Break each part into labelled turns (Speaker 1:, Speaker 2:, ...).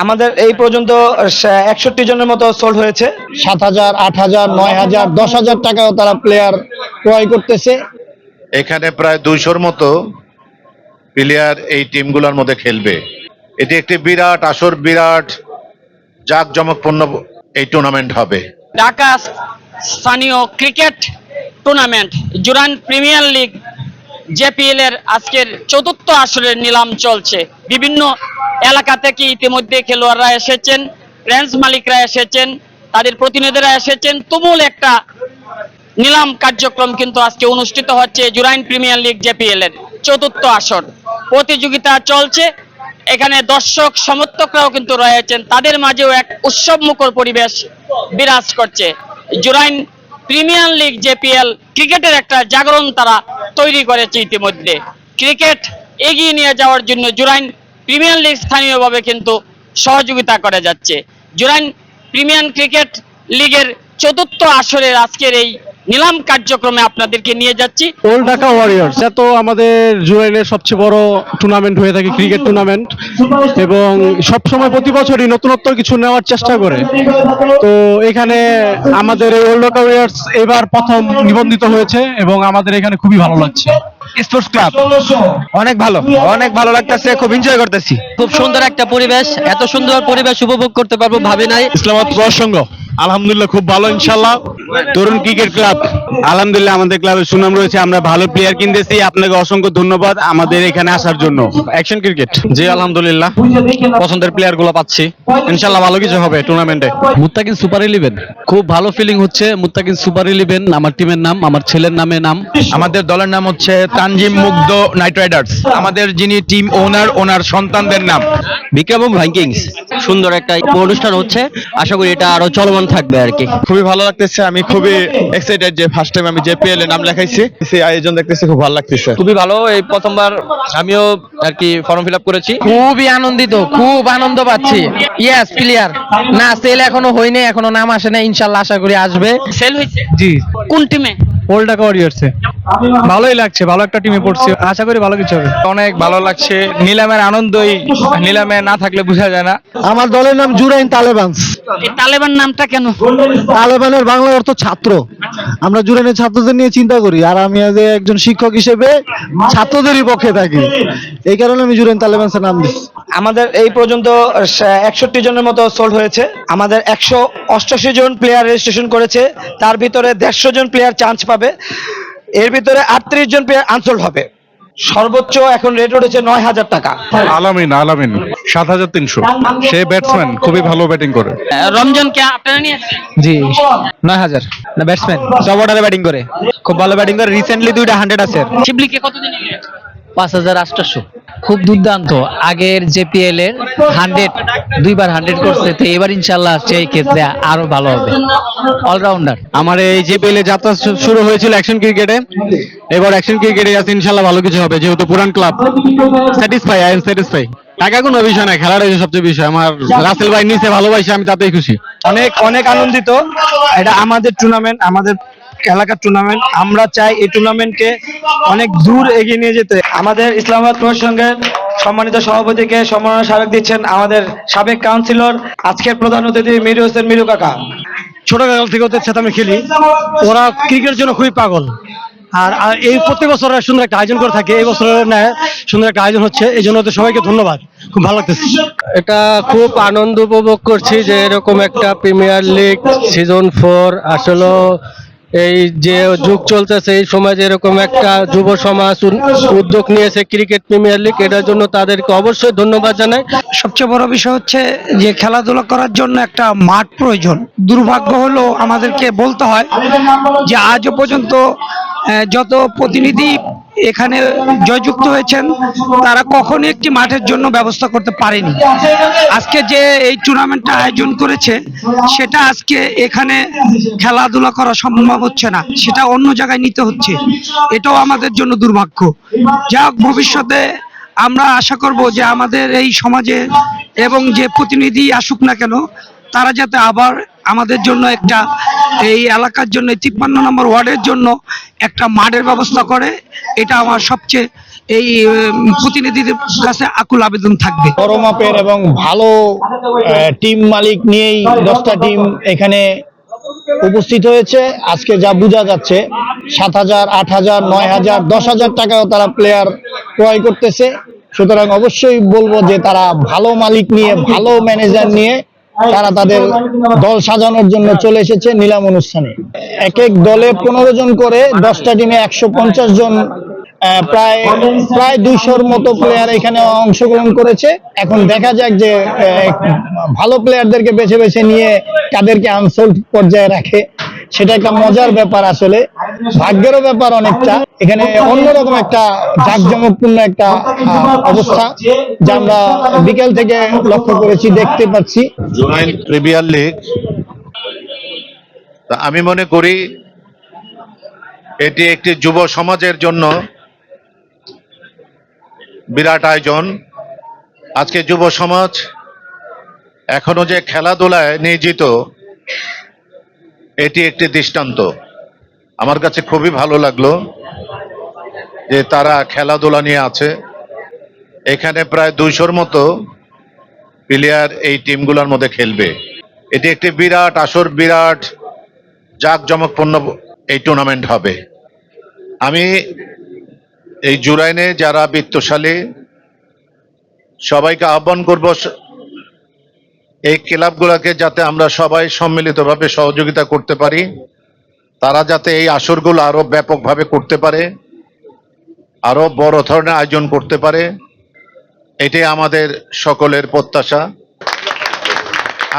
Speaker 1: আমাদের এই পর্যন্ত একষট্টি জনের মতো সোল্ড হয়েছে।
Speaker 2: সাত হাজার আট হাজার নয় হাজার দশ হাজার টাকাও তারা প্লেয়ার ক্রয় করতেছে।
Speaker 3: এখানে প্রায় দুইশোর মতো প্লেয়ার এই টিমগুলোর মধ্যে খেলবে। এটি একটি বিরাট আসর বিরাট জাঁকজমকপূর্ণ এই টুর্নামেন্ট হবে।
Speaker 4: ঢাকা স্থানীয় cricket tournament Juran premier league JPL এর আজকের চতুর্থ আসরের নিলাম চলছে। বিভিন্ন এলাকা থেকে ইতিমধ্যে খেলোয়াড়রা এসেছেন রেঞ্জ মালিকরা এসেছেন, তাদের প্রতিনিধিরা এসেছেন। তুমুল একটা নিলাম কার্যক্রম কিন্তু আজকে অনুষ্ঠিত হচ্ছে জুরাইন প্রিমিয়ার লিগ জেপিএল এর চতুর্থ আসর। প্রতিযোগিতা চলছে, এখানে দর্শক সমর্থকরাও কিন্তু রয়েছেন। তাদের মাঝেও এক উৎসব মুখর পরিবেশ বিরাজ করছে। জুরাইন প্রিমিয়ার লিগ জেপিএল ক্রিকেটের একটা জাগরণ তারা তৈরি করেছে ইতিমধ্যে। ক্রিকেট এগিয়ে নিয়ে যাওয়ার জন্য জুরাইন প্রিমিয়ার লিগ স্থানীয়ভাবে কিন্তু সহযোগিতা করে যাচ্ছে। জুরাইন প্রিমিয়ার ক্রিকেট লিগের চতুর্থ আসরের আজকের এই নিলাম কার্যক্রমে আপনাদেরকে নিয়ে যাচ্ছি।
Speaker 5: ওল্ড ঢাকা ওয়ারিয়র্স এটা তো আমাদের জুরাইনের সবচেয়ে বড় টুর্নামেন্ট হয়ে থাকে ক্রিকেট টুর্নামেন্ট এবং সবসময় প্রতি বছরই নতুনত্ব কিছু নেওয়ার চেষ্টা করে। তো এখানে আমাদের এই ওল্ড ঢাকা ওয়ারিয়র্স এবার প্রথম নিবন্ধিত হয়েছে এবং আমাদের এখানে খুবই ভালো লাগছে।
Speaker 6: স্পোর্টস ক্লাব অনেক ভালো অনেক ভালো লাগতেছে খুব এনজয় করতেছি।
Speaker 7: খুব সুন্দর একটা পরিবেশ এত সুন্দর পরিবেশ উপভোগ করতে পারব ভাবি নাই।
Speaker 5: ইসলামাবাদ প্রসঙ্গ আলহামদুলিল্লাহ খুব ভালো ইনশাল্লাহ
Speaker 6: তরুণ ক্রিকেট ক্লাব। আলহামদুলিল্লাহ আমাদের ক্লাবের সুনাম রয়েছে আমরা ভালো প্লেয়ার কিনতেছি। আপনাকে অসংখ্য ধন্যবাদ আমাদের এখানে আসার জন্য।
Speaker 5: অ্যাকশন ক্রিকেট জি আলহামদুলিল্লাহ। পছন্দের প্লেয়ারগুলো পাচ্ছি। ইনশাল্লাহ ভালো কিছু হবে টুর্নামেন্টে
Speaker 7: মুত্তাকিন সুপার ইলেভেন খুব ভালো ফিলিং হচ্ছে মুত্তাকিন সুপার ইলেভেন আমার টিমের নাম আমার ছেলের নামে নাম।
Speaker 6: আমাদের দলের নাম হচ্ছে তানজিম মুগ্ধ নাইট রাইডার্স। আমাদের যিনি টিম ওনার ওনার সন্তানদের নাম।
Speaker 7: বিক্রম ভাইকিংস সুন্দর একটা অনুষ্ঠান হচ্ছে। আশা করি এটা আরও চলমান থাকবে আর কি।
Speaker 5: খুবই ভালো লাগতেছে আমি খুবই এক্সাইটেড যে ফার্স্ট টাইম আমি জেপিএল এ নাম লেখাইছি। সেই আয়োজন দেখতেছি খুব ভালো লাগতেছে।
Speaker 7: খুবই ভালো এই প্রথমবার আমিও আর কি ফর্ম ফিল আপ করেছি।
Speaker 8: খুবই আনন্দিত খুব আনন্দ পাচ্ছি। ইয়েস প্লেয়ার না সেল এখনও হয়নি এখনও নাম আসে না ইনশাল্লাহ আশা করি আসবে।
Speaker 4: সেল হয়েছে?
Speaker 5: জি।
Speaker 4: কোন টিমে
Speaker 5: ওল্ড ঢাকা ওয়ারিয়র্সে ভালোই লাগছে ভালো একটা টিমে পড়ছি। আশা করি ভালো কিছু হবে।
Speaker 6: অনেক ভালো লাগছে। নিলামের আনন্দই নিলামে না থাকলে বোঝা যায় না।
Speaker 2: আমার দলের নাম জুরাইন
Speaker 4: তালেবান। তালেবান নামটা কেন?
Speaker 2: তালেবানের বাংলা অর্থ ছাত্র। আমরা জুরাইনের ছাত্রদের নিয়ে চিন্তা করি আর আমি আজ একজন শিক্ষক হিসেবে ছাত্রদেরই পক্ষে থাকি। এই কারণে আমি জুরাইন তালেবান্সের নাম দিচ্ছি।
Speaker 1: আমাদের এই পর্যন্ত একষট্টি জনের মতো সোল্ড হয়েছে। আমাদের একশো অষ্টাশি জন প্লেয়ার রেজিস্ট্রেশন করেছে। তার ভিতরে দেড়শো জন প্লেয়ার চান্স পাবে। এর ভিতরে আটত্রিশ জন প্লেয়ার আনসোল্ড হবে। সর্বোচ্চ এখন রেট উঠেছে নয় হাজার টাকা।
Speaker 5: আলামিন আলামিন সাত হাজার তিনশো। সে ব্যাটসম্যান খুবই ভালো ব্যাটিং করে।
Speaker 4: রমজানকে আপনারা নিয়ে
Speaker 6: জি নয় হাজার। না ব্যাটসম্যান সব অর্ডারে ব্যাটিং করে। খুব ভালো ব্যাটিং করে। রিসেন্টলি দুইটা হান্ড্রেড আছে
Speaker 4: শিবলিকে কতদিন নিয়ে আসছেন?
Speaker 8: পাঁচ হাজার আটশো। খুব দুর্দান্ত। আগের জেপিএল এর হান্ড্রেড দুইবার হান্ড্রেড করছে, তো এবার ইনশাল্লাহ সেই ক্ষেত্রে আরও ভালো হবে। অলরাউন্ডার
Speaker 5: আমার এই জেপিএল যাত্রা শুরু হয়েছিল অ্যাকশন ক্রিকেটে এবার অ্যাকশন ক্রিকেটে আছে ইনশাল্লাহ ভালো কিছু হবে, যেহেতু পুরান club satisfy I am satisfy টাকা কোনো বিষয় না খেলার সবচেয়ে বিষয়। আমার রাসেল ভাই নিচে ভালোবাসি, আমি তাতেই খুশি।
Speaker 1: অনেক অনেক আনন্দিত। এটা আমাদের টুর্নামেন্ট আমাদের এলাকার টুর্নামেন্ট আমরা চাই এই টুর্নামেন্টকে অনেক দূর এগিয়ে নিয়ে যেতে। আমাদের ইসলামাবাদ প্রসঙ্গের সম্মানিত সভাপতিকে সম্মাননা স্মারক দিচ্ছেন আমাদের সাবেক কাউন্সিলর আজকের প্রধান অতিথি মিরু হোসেন মিরু কাকা।
Speaker 5: ছোট ছোটকাল থেকে ওদের সাথে আমি খেলি। ওরা ক্রিকেটের জন্য খুবই পাগল। আর এই প্রত্যেক বছর সুন্দর একটা আয়োজন করে থাকে। এই বছরের ন্যায় সুন্দর একটা আয়োজন হচ্ছে। এই জন্য সবাইকে ধন্যবাদ। খুব ভালো লাগতেছে।
Speaker 9: এটা খুব আনন্দ উপভোগ করছি যে এরকম একটা প্রিমিয়ার লিগ সিজন ফোর আসলে। এই যে যুগ চলতেছে, এই সময় যে এরকম একটা যুব সমাজ উদ্যোগ নিয়েছে ক্রিকেট প্রিমিয়ার লিগ, এটার জন্য তাদেরকে অবশ্যই ধন্যবাদ জানাই।
Speaker 10: সবচেয়ে বড় বিষয় হচ্ছে যে খেলাধুলা করার জন্য একটা মাঠ প্রয়োজন। দুর্ভাগ্য হলো আমাদেরকে বলতে হয় যে আজও পর্যন্ত যত প্রতিনিধি এখানে জয়যুক্ত হয়েছেন, তারা কখনই একটি মাঠের জন্য ব্যবস্থা করতে পারেনি। আজকে যে এই টুর্নামেন্টটা আয়োজন করেছে, সেটা আজকে এখানে খেলাধুলা করা সম্ভব হচ্ছে না, সেটা অন্য জায়গায় নিতে হচ্ছে। এটাও আমাদের জন্য দুর্ভাগ্য। যা ভবিষ্যতে আমরা আশা করব যে আমাদের এই সমাজে এবং যে প্রতিনিধি আসুক না কেন তারা যাতে আবার আমাদের জন্য একটা, এই এলাকার জন্য তিপ্পান্ন নম্বর ওয়ার্ডের জন্য একটা মাঠের ব্যবস্থা করে, এটা আমার সবচেয়ে এই প্রতিনিধিদের কাছে আকুল আবেদন থাকবে।
Speaker 11: বড় এবং ভালো টিম মালিক নিয়েই দশটা টিম এখানে উপস্থিত হয়েছে। আজকে যা বোঝা যাচ্ছে, সাত হাজার, আট হাজার, নয় হাজার, দশ হাজার টাকাও তারা প্লেয়ার ক্রয় করতেছে। সুতরাং অবশ্যই বলব যে তারা ভালো মালিক নিয়ে, ভালো ম্যানেজার নিয়ে তারা তাদের দল সাজানোর জন্য চলে এসেছে নিলাম অনুষ্ঠানে। এক এক দলে পনেরো জন করে, দশটা টিমে একশো পঞ্চাশ জন প্রায় প্রায় দুইশোর মতো প্লেয়ার এখানে অংশগ্রহণ করেছে। এখন দেখা যাক যে ভালো প্লেয়ারদেরকে বেছে বেছে নিয়ে তাদেরকে আনসোল্ড পর্যায়ে রাখে। সেটা একটা মজার ব্যাপার আসলে। ভাগ্যেরও ব্যাপার অনেকটা। এখানে অন্যরকম একটা জাঁকজমকপূর্ণ একটা অবস্থা যা আমরা বিকেল থেকে লক্ষ্য করেছি, দেখতে পাচ্ছি।
Speaker 3: Premier league. আমি মনে করি এটি একটি যুব সমাজের জন্য বিরাট আয়োজন। আজকে যুব সমাজ এখনও যে খেলাধুলায় নিয়োজিত এটি একটি দৃষ্টান্ত। আমার কাছে খুবই ভালো লাগল যে তারা খেলাধুলা নিয়ে আছে। এখানে প্রায় দুইশোর মতো প্লেয়ার এই টিমগুলোর মধ্যে খেলবে। এটি একটি বিরাট আসর বিরাট, জাঁকজমকপূর্ণ এই টুর্নামেন্ট হবে। আমি এই জুরাইনে যারা বিত্তশালী, সবাইকে আহ্বান করব এই ক্লাবগুলোকে যাতে আমরা সবাই সম্মিলিতভাবে সহযোগিতা করতে পারি, তারা যাতে এই আসরগুলো আরও ব্যাপকভাবে করতে পারে, আরও বড় ধরনের আয়োজন করতে পারে, এটাই আমাদের সকলের প্রত্যাশা।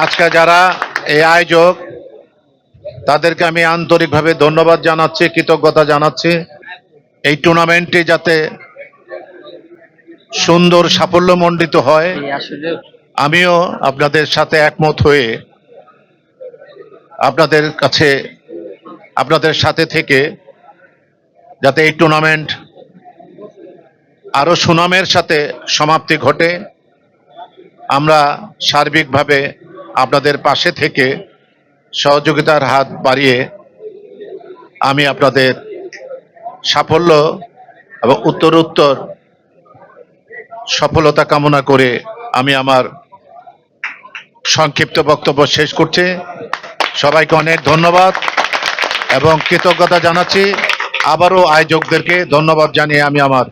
Speaker 3: আজকে যারা এই আয়োজক, তাদেরকে আমি আন্তরিকভাবে ধন্যবাদ জানাচ্ছি, কৃতজ্ঞতা জানাচ্ছি। এই টুর্নামেন্টটি যাতে সুন্দর সাফল্যমণ্ডিত হয়। আমিও আপনাদের সাথে একমত হয়ে আপনাদের কাছে, আপনাদের সাথে থেকে যাতে এই টুর্নামেন্ট আরও সুনামের সাথে সমাপ্তি ঘটে, আমরা সার্বিকভাবে আপনাদের পাশে থেকে সহযোগিতার হাত বাড়িয়ে আমি আপনাদের সাফল্য এবং উত্তরোত্তর সফলতা কামনা করে আমি আমার সংক্ষিপ্ত বক্তব্য শেষ করছি। সবাইকে অনেক ধন্যবাদ এবং কৃতজ্ঞতা জানাচ্ছি। আবারও আয়োজকদেরকে ধন্যবাদ জানিয়ে আমি আমার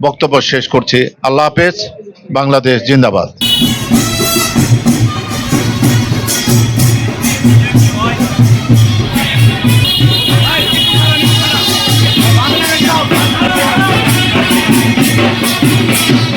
Speaker 3: বক্তব্য শেষ করছি। আল্লাহ হাফেজ, বাংলাদেশ জিন্দাবাদ।
Speaker 12: Thank you.